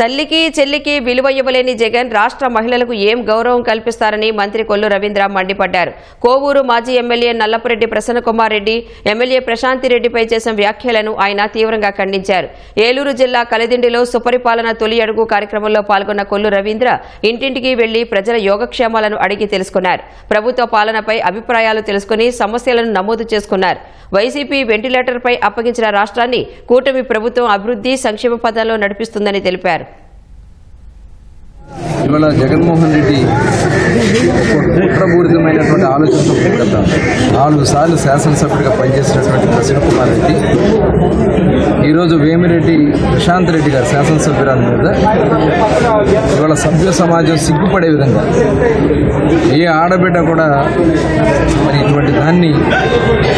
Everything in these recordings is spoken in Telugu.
తల్లికి చెల్లికి విలువ ఇవ్వలేని జగన్ రాష్ట్ర మహిళలకు ఏం గౌరవం కల్పిస్తారని మంత్రి కొల్లు రవీంద్ర మండిపడ్డారు. కోవూరు మాజీ ఎమ్మెల్యే నల్లపురెడ్డి ప్రసన్నకుమార్ రెడ్డి ఎమ్మెల్యే ప్రశాంతి రెడ్డిపై చేసిన వ్యాఖ్యలను ఆయన తీవ్రంగా ఖండించారు. ఏలూరు జిల్లా కలిదిండిలో సుపరిపాలన తొలి అడుగు కార్యక్రమంలో పాల్గొన్న కొల్లు రవీంద్ర ఇంటింటికి వెళ్ళి ప్రజల యోగక్షేమాలను అడిగి తెలుసుకున్నారు. ప్రభుత్వ పాలనపై అభిప్రాయాలు తెలుసుకుని సమస్యలను నమోదు చేసుకున్నారు. వైసీపీ వెంటిలేటర్పై అప్పగించిన రాష్ట్రాన్ని కూటమి ప్రభుత్వం అభివృద్ధి సంక్షేమ పథంలో నడిపిస్తుందని తెలిపారు. ఇవాళ జగన్మోహన్ రెడ్డి కుట్రపూరితమైనటువంటి ఆలోచనతో గత నాలుగు సార్లు శాసనసభ్యుడిగా పనిచేసినటువంటి ప్రసన్న కుమార్ రెడ్డి ఈరోజు వేమిరెడ్డి ప్రశాంత్ రెడ్డి గారు శాసనసభ్యురాల మీద ఇవాళ సభ్య సమాజం సిగ్గుపడే విధంగా ఏ ఆడబిడ్డ కూడా మరి ఇటువంటి దాన్ని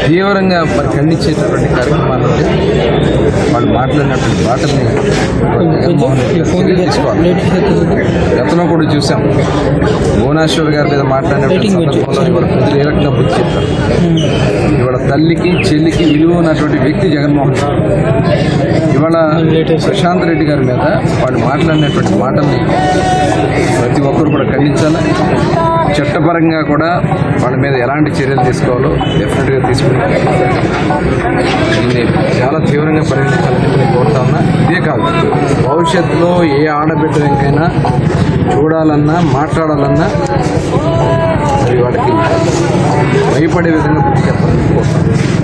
తీవ్రంగా మరి ఖండించేటటువంటి కార్యక్రమాలు వాళ్ళు మాట్లాడినటువంటి మాటల్ని తీసుకోవాలి గతంలో కూడా చూసాం. భువనేశ్వర్ గారి మీద ఇవాళ ప్రజలు ఏ రకంగా బుద్ధి చెప్తారు. ఇవాళ తల్లికి చెల్లికి విలువ ఉన్నటువంటి వ్యక్తి జగన్మోహన్ రెడ్డి. ఇవాళ ప్రశాంత్ రెడ్డి గారి మీద వాళ్ళు మాట్లాడినటువంటి మాటల్ని ప్రతి ఒక్కరు కూడా ఖండించాలి. చట్టపరంగా కూడా వాళ్ళ మీద ఎలాంటి చర్యలు తీసుకోవాలో డెఫినెట్గా తీసుకుంటాం. దీన్ని చాలా తీవ్రంగా పరిగణించాలని నేను కోరుతా ఉన్నా. ఇదే కాదు భవిష్యత్తులో ఏ ఆడబిడ్డ వెంకైనా చూడాలన్నా మాట్లాడాలన్నా భయపడే విధంగా బుద్ధి చెప్పాలని కోరుతాను